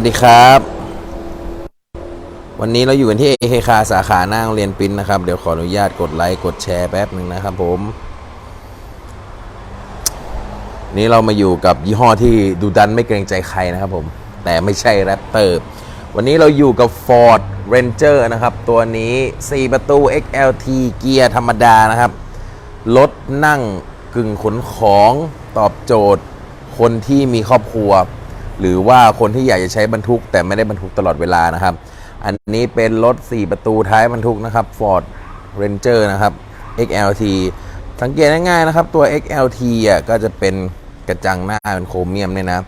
วัสดีครับ วันนี้เราอยู่กันที่ AK คาสาขาหน้าโรงเรียนปิ้นนะครับ เดี๋ยวขออนุญาตกดไลค์กดแชร์แป๊บหนึ่งนะครับผม นี่เรามาอยู่กับยี่ห้อที่ดูดันไม่เกรงใจใครนะครับผม แต่ไม่ใช่แรปเตอร์วันนี้เราอยู่กับ Ford Ranger นะครับ ตัวนี้ 4 ประตู XLT เกียร์ธรรมดานะครับ รถนั่งกึ่งขนของตอบโจทย์ คนที่มีครอบครัว หรือว่าคนที่อยากจะใช้บรรทุก แต่ไม่ได้บรรทุกตลอดเวลานะครับ อันนี้เป็นรถ 4 ประตูท้ายบรรทุกนะครับ Ford Ranger นะครับ XLT สังเกตง่ายๆนะครับ ตัว XLT อะก็จะเป็นกระจังหน้าเป็นโครเมียมเนี่ยนะ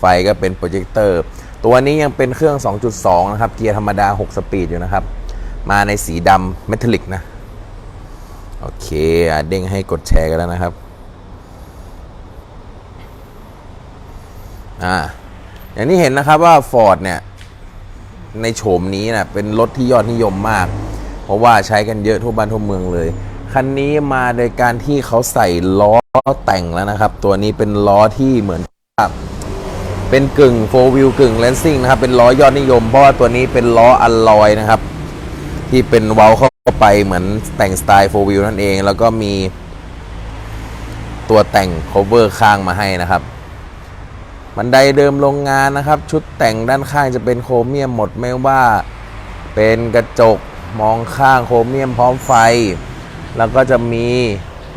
ไฟก็เป็นโปรเจคเตอร์ ตัวนี้ยังเป็นเครื่อง 2.2 นะครับ เกียร์ธรรมดา 6 สปีดอยู่นะครับ มาในสีดำเมทัลลิกนะ โอเคอะเด้งให้กดแชร์กันแล้วนะครับ อ่า อย่างที่เห็นนะครับว่า Ford เนี่ย ในโฉมนี้นะเป็นรถที่ยอดนิยมมาก เพราะว่าใช้กันเยอะทั่วบ้านทั่วเมืองเลย คันนี้มาโดยการที่เขาใส่ล้อแต่งแล้วนะครับ ตัวนี้เป็นล้อที่เหมือนกับเป็นกึ่งโฟวิลกึ่งเลนซิ่งนะครับ เป็นล้อยอดนิยม เพราะว่าตัวนี้เป็นล้ออัลลอยนะครับ ที่เป็นเว้าเข้าไปเหมือนแต่งสไตล์โฟวิลนั่นเอง แล้วก็มีตัวแต่ง cover ข้างมาให้นะครับ บันไดเดิมโรงงานนะครับ ชุดแต่งด้านข้างจะเป็นโครเมียมหมดไม่ว่า เป็นกระจกมองข้างโครเมียมพร้อมไฟ แล้วก็จะมี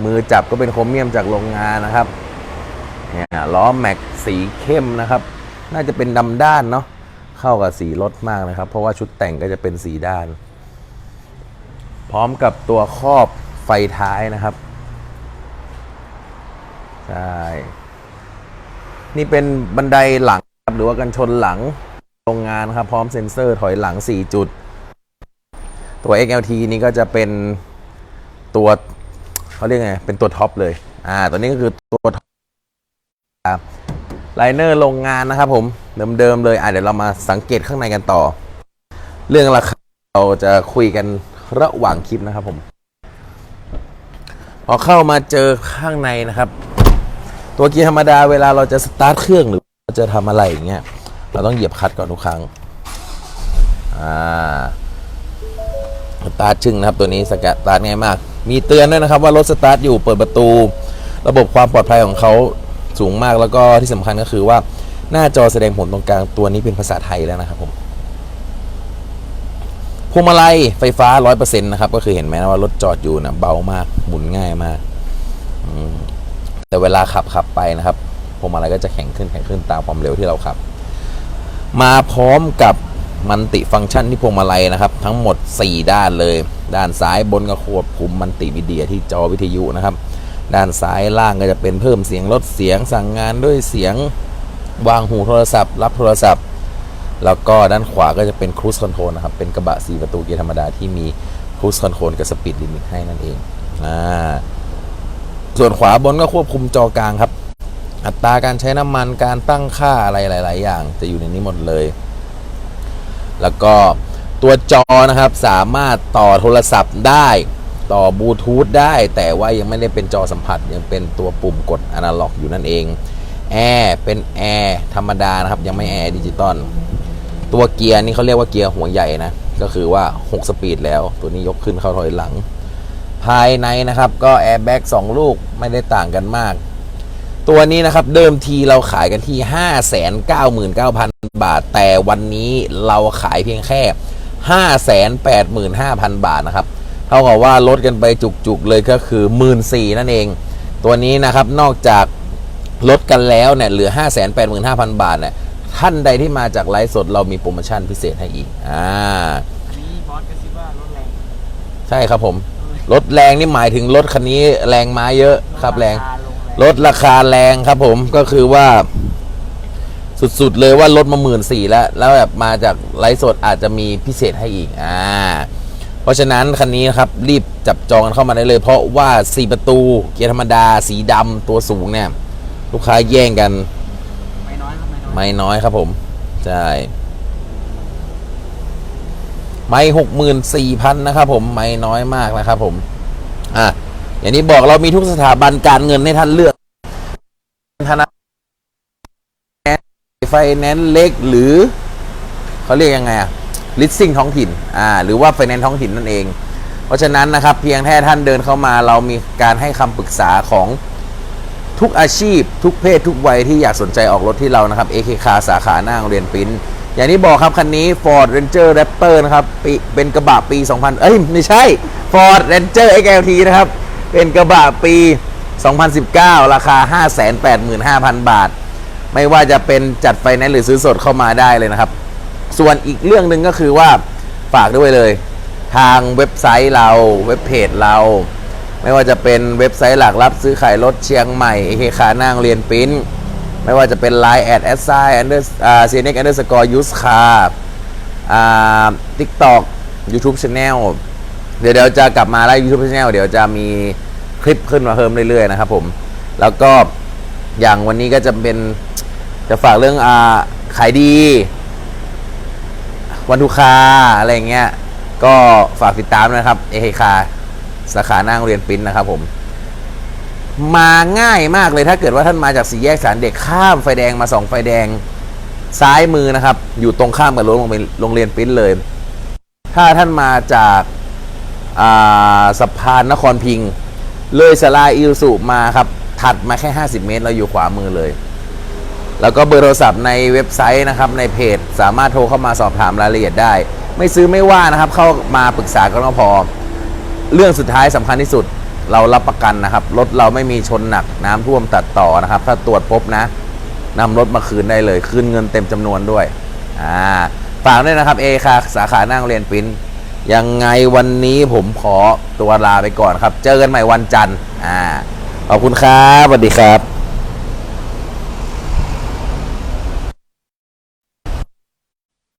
มือจับก็เป็นโครเมียมจากโรงงานนะครับเนี่ยล้อแม็กสีเข้มนะครับ น่าจะเป็นดำด้านเนาะเข้ากับสีรถมากนะครับ เพราะว่าชุดแต่งก็จะเป็นสีด้าน พร้อมกับตัวครอบไฟท้ายนะครับใช่ นี่เป็นบันไดหลังครับหรือว่ากันชนหลังโรงงานครับ พร้อมเซ็นเซอร์ถอยหลัง 4 จุด ตัว XLT นี้ก็จะเป็นตัวเขาเรียกไง เป็นตัวท็อปเลย อ่า ตัวนี้ก็คือตัวท็อปครับไลเนอร์โรงงานนะครับผม เดิมๆเลย อ่าเดี๋ยวเรามาสังเกตข้างในกันต่อ เรื่องราคาเราจะคุยกันระหว่างคลิปนะครับผม พอเข้ามาเจอข้างในนะครับ ตัวเกียร์ธรรมดาเวลาเราจะสตาร์ทเครื่องหรือเราจะทำอะไรอย่างเงี้ยเราต้องเหยียบคัตก่อนทุกครั้งอ่าสตาร์ทชึ่งนะครับตัวนี้สกัดสตาร์ทง่ายมาก มีเตือนด้วยนะครับว่ารถสตาร์ทอยู่เปิดประตู ระบบความปลอดภัยของเขาสูงมากแล้วก็ที่สำคัญก็คือว่าหน้าจอแสดงผลตรงกลางตัวนี้เป็นภาษาไทยแล้วนะครับผมพวงมาลัยไฟฟ้า 100%นะครับ ก็คือเห็นไหมนะว่ารถจอดอยู่นะเบามาก หมุนง่ายมาก แต่เวลาขับขับไปนะครับพวงมาลัยก็จะแข็งขึ้นแข็งขึ้นตามความเร็วที่เราขับ มาพร้อมกับมันติฟังก์ชันที่พวงมาลัยนะครับ ทั้งหมด 4 ด้านเลย ด้านซ้ายบนก็ควบคุมมันติวิดีโอที่จอวิทยุนะครับ ด้านซ้ายล่างก็จะเป็นเพิ่มเสียงลดเสียงสั่งงานด้วยเสียงวางหูโทรศัพท์ รับโทรศัพท์ แล้วก็ด้านขวาก็จะเป็นครู i คอนโทรลนะครับ เป็นกระบะ 4 ประตูเกียร์ธรรมดาที่มีครู i คอนโทรลกับสปีดลิมิตให้นั่นเองอ่า ส่วนขวาบนก็ควบคุมจอกลางครับ อัตราการใช้น้ำมันการตั้งค่าอะไรหลาย ๆ อย่าง จะอยู่ในนี้หมดเลย แล้วก็ตัวจอนะครับสามารถต่อโทรศัพท์ได้ต่อบลูทูธได้ แต่ว่ายังไม่ได้เป็นจอสัมผัส ยังเป็นตัวปุ่มกดอนาล็อกอยู่นั่นเองแอร์เป็นแอร์ธรรมดานะครับ ยังไม่แอร์ดิจิตอลตัวเกียร์นี่เขาเรียกว่าเกียร์หัวใหญ่นะ ก็คือว่า 6 สปีดแล้ว ตัวนี้ยกขึ้นเข้าถอยหลัง ภายในนะครับ ก็แอร์แบ็ก2ลูกไม่ได้ต่างกันมาก ตัวนี้นะครับเดิมทีเราขายกันที่ 599,000 บาท แต่วันนี้เราขายเพียงแค่ 585,000 บาทนะครับ เท่ากับว่าลดกันไปจุกๆเลยก็คือ 14,000นั่นเอง ตัวนี้นะครับนอกจากลดกันแล้วเนี่ยเหลือ 585,000 บาทเนี่ยท่านใดที่มาจากไลฟ์สดเรามีโปรโมชั่นพิเศษให้อีก อ่า อันนี้บอสกระซิบว่ารถแรง ใช่ครับผม รถแรงนี่หมายถึงรถคันนี้แรงม้าเยอะครับแรงาคาลงแรงลดราคาแรงครับผมก็คือว่า สุดๆเลยว่าลดมาหมื่นสี่แล้ว แล้วแบบมาจากไลฟ์สดอาจจะมีพิเศษให้อีกอ่าเพราะฉะนั้นคันนี้นะครับรีบจับจองกันเข้ามาได้เลย เพราะว่า 4 ประตูเกียร์ธรรมดา สีดำตัวสูงเนี่ย ลูกค้าแย่งกัน ไม่น้อยครับไม่น้อยไม่น้อยครับผม ใช่ ไม่หกหมื่นสี่พันนะครับผมไม่น้อยมากนะครับผมอะอย่างนี้บอกเรามีทุกสถาบันการเงินให้ท่านเลือกธนาคารไฟแนนซ์เล็กหรือเขาเรียกยังไงอะลิสซิ่งท้องถิ่นอ่าหรือว่าไฟแนนซ์ท้องถิ่นนั่นเอง เพราะฉะนั้นนะครับ เพียงแค่ท่านเดินเข้ามา เรามีการให้คำปรึกษาของทุกอาชีพ ทุกเพศทุกวัยที่อยากสนใจออกรถที่เรานะครับ AK Car สาขาหน้าโรงเรียนปิ้น อย่างที่บอกครับ คันนี้ Ford Ranger Raptor นะครับปีเป็นกระบะปี 2000 เอ้ย ไม่ใช่ Ford Ranger XLT นะครับ เป็นกระบะปี 2019 ราคา 585,000 บาท ไม่ว่าจะเป็นจัดไฟแนนซ์หรือซื้อสดเข้ามาได้เลยนะครับ ส่วนอีกเรื่องหนึ่งก็คือว่าฝากด้วยเลย ทางเว็บไซต์เราเว็บเพจเรา ไม่ว่าจะเป็นเว็บไซต์หลักรับซื้อขายรถเชียงใหม่เอเคคานั่งเรียนปริ้น ไม่ว่าจะเป็น Line แอดแอดไซน์อันเดอร์อ่าซีเน็กอันเดอร์สกอร์ยูสคาร์อ่าทิกตอกยูทูบช anel เดี๋ยวเดี๋ยวจะกลับมาไลฟ์ยูทูบช anel เดี๋ยวจะมีคลิปขึ้นมาเพิ่มเรื่อยๆนะครับผม แล้วก็อย่างวันนี้ก็จะเป็นจะฝากเรื่องอ่าขายดี วันทุกคาอะไรเงี้ยก็ฝากติดตามนะครับเอเคคาสาขาหน้าโรงเรียนปริ้นนะครับผม มาง่ายมากเลยถ้าเกิดว่าท่านมาจากสี่แยกสารเด็กข้ามไฟแดงมาสองไฟแดงซ้ายมือนะครับ อยู่ตรงข้ามกับโรงเรียนโรงเรียนปิ้นเลย ถ้าท่านมาจากาสะพานนครพิงค์เลยสลาอิลสุมาครับ ถัดมาแค่ 50 เมตร เราอยู่ขวามือเลย แล้วก็เบอร์โทรศัพท์ในเว็บไซต์นะครับ ในเพจสามารถโทรเข้ามาสอบถามรายละเอียดได้ ไม่ซื้อไม่ว่านะครับ เข้ามาปรึกษากันก็พอ เรื่องสุดท้ายสำคัญที่สุด เรารับประกันนะครับ รถเราไม่มีชนหนักน้ำท่วมตัดต่อนะครับ ถ้าตรวจพบนะนำรถมาคืนได้เลย คืนเงินเต็มจำนวนด้วยอ่าฝากด้วยนะครับเอค่ะสาขาหนั่งเรียนปริ้นยังไงวันนี้ผมขอตัวลาไปก่อนครับ เจอกันใหม่วันจันทร์อ่าขอบคุณครับสวัสดีครับ